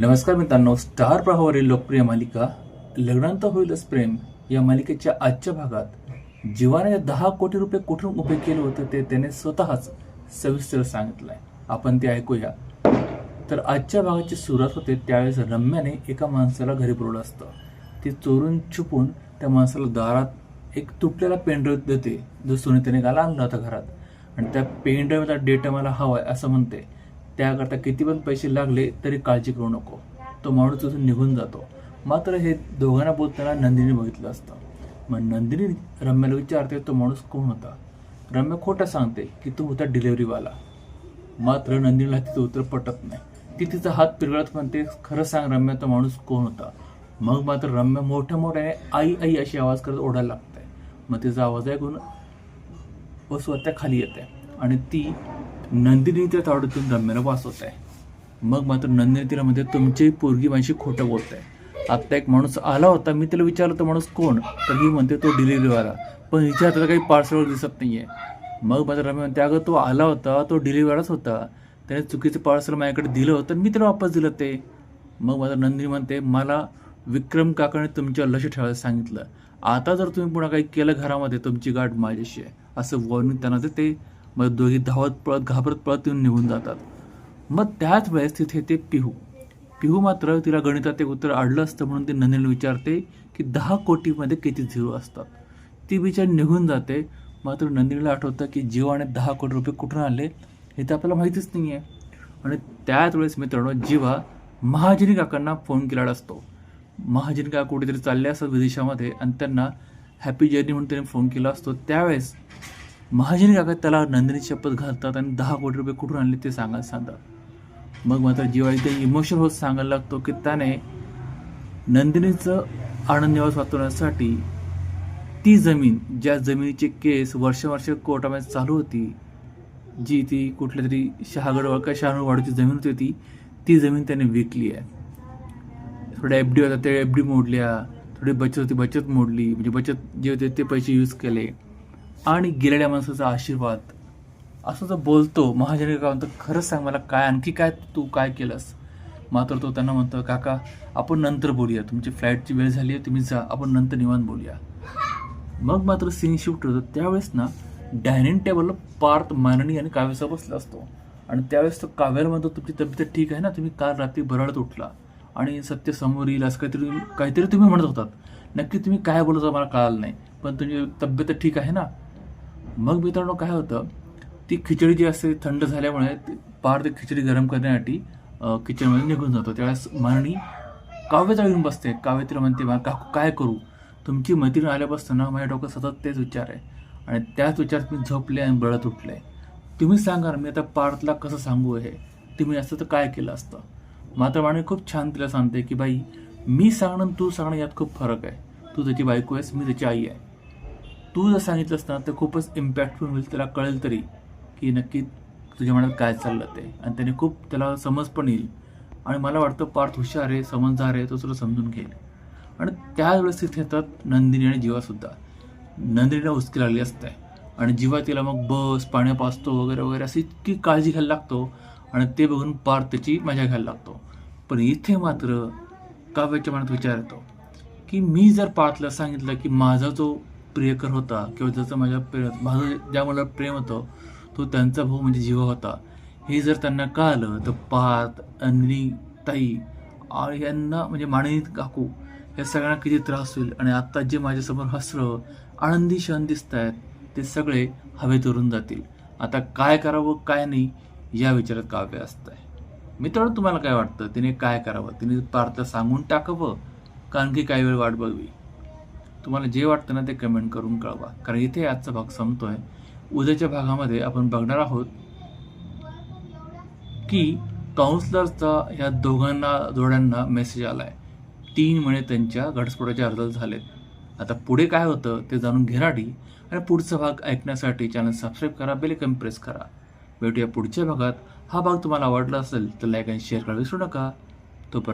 नमस्कार मित्रांनो स्टार प्रवाहावरील लोकप्रिय मालिका लग्नांत होईलच प्रेम या मालिकेच्या आजच्या भागात जीवाने दहा कोटी रुपये कुठून उभे केले होते ते त्याने स्वतःच सविस्तर सांगितलंय. आपण ते ऐकूया. तर आजच्या भागाची सुरुवात होते त्यावेळेस रम्याने एका माणसाला घरी बोलवलं असतं. ती चोरून छुपून त्या माणसाला दारात एक तुटलेला पेनड्राईव्ह देते जो सुनीतेने काल आणला होता घरात. आणि त्या पेनड्राईव्हचा डेटा मला हवाय असं म्हणते. त्याकरता किती पण पैसे लागले तरी काळजी करू नको. तो माणूस तिथून निघून जातो. मात्र हे दोघांना बोलताना नंदिनी बघितलं असतं. मग नंदिनी रम्याला विचारते तो माणूस कोण होता? रम्या खोटा सांगते की तो होता डिलेवरीवाला मात्र नंदिनीला तिचं उत्तर पटत नाही. ती तिचा हात पिरगळत म्हणते खरं सांग रम्या तो माणूस कोण होता? मग मात्र रम्या मोठ्या मोठ्याने आई आई अशी आवाज करत ओढायला लागते. मग तिचा आवाज ऐकून व स्वतः खाली येते आणि ती नंदिनी त्या तावडीतून रम्याला वाचवत आहे मग मात्र नंदिनी तिला म्हणते तुमची पोरगी माझी खोटं बोलत आहे आत्ता एक माणूस आला होता मी तिला विचारलं तो माणूस कोण? तर ही म्हणते तो डिलिव्हरीवाला. पण हिच्या हाताला काही पार्सलवर दिसत नाहीये. मग मात्र रम्या म्हणते अगं तो आला होता तो डिलिव्हरीवालाच होता. त्याने चुकीचं पार्सल माझ्याकडे दिलं होतं मी त्याला वापस दिलं ते. मग मात्र नंदिनी म्हणते मला विक्रम काकाने तुमच्या लक्ष ठेवायला सांगितलं. आता जर तुम्ही पुन्हा काही केलं घरामध्ये तुमची गाठ माझ्याशी आहे. असं वॉर्निंग त्यांना ते मग दोघी धावत पळत घाबरत पळत येऊन निघून जातात. मग त्याच वेळेस तिथे ते पिहू. पिहू मात्र तिला गणितात एक उत्तर आडलं असतं म्हणून ती नंदिनीला विचारते की दहा कोटीमध्ये किती झिरो असतात? ती बिचार निघून जाते. मात्र नंदिनीला आठवतं की जीवाने दहा कोटी रुपये कुठून आले हे तर आपल्याला माहितीच नाही आहे आणि त्याच वेळेस मित्रांनो जीवा महाजनी काकांना फोन केलेला असतो. महाजनी काका कुठेतरी चालले असतात विदेशामध्ये आणि त्यांना हॅपी जर्नी म्हणून त्यांनी फोन केला असतो. त्यावेळेस महाजनी काका त्याला नंदिनी शपथ घालतात आणि दहा कोटी रुपये कुठून आणले ते सांगायला सांगतात. मग मात्र जिवाळी ते इमोशनल होत सांगायला लागतो की त्याने नंदिनीचं आनंद निवास वाचवण्यासाठी ती जमीन ज्या जमिनीचे केस वर्षावर्ष कोर्टामध्ये चालू होती जी ती कुठल्या तरी शहागड का शहानूरवाडीची जमीन होती ती ती जमीन त्याने विकली आहे. थोड्या एफ डी होत्या त्या एफ डी मोडल्या थोडी बचत होती बचत मोडली म्हणजे बचत जे होते ते पैसे यूज केले. आणि गेलेल्या माणसाचा आशीर्वाद. असं जर बोलतो महाजनी का म्हणतो खरंच सांग मला काय आणखी काय तू काय केलंस? मात्र तो त्यांना म्हणतो काका आपण नंतर बोलूया. तुमची फ्लाईटची वेळ झाली आहे तुम्ही जा. आपण नंतर निवांत बोलूया. मग मात्र सीन शिफ्ट होतं. त्यावेळेस ना डायनिंग टेबलला पार्थ माननी आणि काव्याचा बसला असतो. आणि त्यावेळेस तो काव्याला म्हणतो तुमची तब्येत ठीक आहे ना? तुम्ही काल रात्री बराडत उठला. आणि सत्य समोर येईल असं काहीतरी काहीतरी तुम्ही म्हणत होतात. नक्की तुम्ही काय बोलत मला कळालं नाही. पण तुमची तब्येत ठीक आहे ना? मग मित्रांनो काय होतं ती खिचडी जी असते थंड झाल्यामुळे ती- पार ती खिचडी गरम करण्यासाठी किचनमध्ये निघून जातो. त्यावेळेस मारणी काव्य येऊन बसते. काव्य तिला म्हणते बा काकू काय करू? तुमची मैत्रीण आल्यापासून ना माझ्या डोक्यात सतत तेच विचार आहे. आणि त्याच विचारात मी झोपले आणि बळत उठले. तुम्ही सांगा मी आता पार्थला कसं सांगू हे? तुम्ही असं तर काय केलं असतं? मात्र माने खूप छान तिला सांगते की बाई मी सांगणं तू सांगणं यात खूप फरक आहे. तू त्याची बायको आहेस मी त्याची आई आहे. तू जर सांगितलंस ना तर खूपच इम्पॅक्टफुल होईल त्याला कळेल तरी की नक्की तुझ्या मनात काय चाललं ते. आणि त्याने खूप त्याला समज पण येईल. आणि मला वाटतं पार्थ हुशार आहे समजदार आहे तो तुला समजून घेईल. आणि त्यावेळेस तिथे येतात नंदिनी आणि जीवासुद्धा नंदिनीला हुसकी लागली असते. आणि जीवा तिला मग बस पाण्या पाचतो वगैरे वगैरे अशी इतकी काळजी घ्यायला लागतो. आणि ते बघून पार्थ त्याची मजा घ्यायला लागतो. पण इथे मात्र काव्याच्या मनात विचार येतो की मी जर पार्थला सांगितलं की माझा जो प्रियकर होता किंवा ज्याचं माझ्या प्रे माझं ज्या मला प्रेम होतं तो त्यांचा भाऊ म्हणजे जीवा होता. हे जर त्यांना कळालं तर पात अंजनी ताई यांना म्हणजे माणिनी काकू या सगळ्यांना किती त्रास होईल. आणि आत्ता जे माझ्यासमोर हसरं आनंदी क्षण दिसत आहेत ते सगळे हवेत उरून जातील. आता काय करावं काय नाही या विचारात काव्य असत आहे मित्रांनो तुम्हाला काय वाटतं? तिने काय करावं? तिने पार्थला सांगून टाकावं? कारण की काही वेळ वाट बघवी. तुम्हाला जे वाटतं ना ते कमेंट करून कळवा. कारण इथे आजचा भाग संपतोय. उद्याच्या भागामध्ये आपण बघणार आहोत की काउन्सलरचा या दोघांना जोड्यांना मेसेज आलाय. तीन महिने त्यांच्या घटस्फोटाचे अर्ज झालेत. आता पुढे काय होतं ते जाणून घेण्यासाठी आणि पुढचा भाग ऐकण्यासाठी चॅनल सबस्क्राईब करा बेल प्रेस करा. भेटूया पुढच्या भागात. हा भाग तुम्हाला आवडला असेल तर लाईक आणि शेअर करायला विसरू नका. तोपर्यंत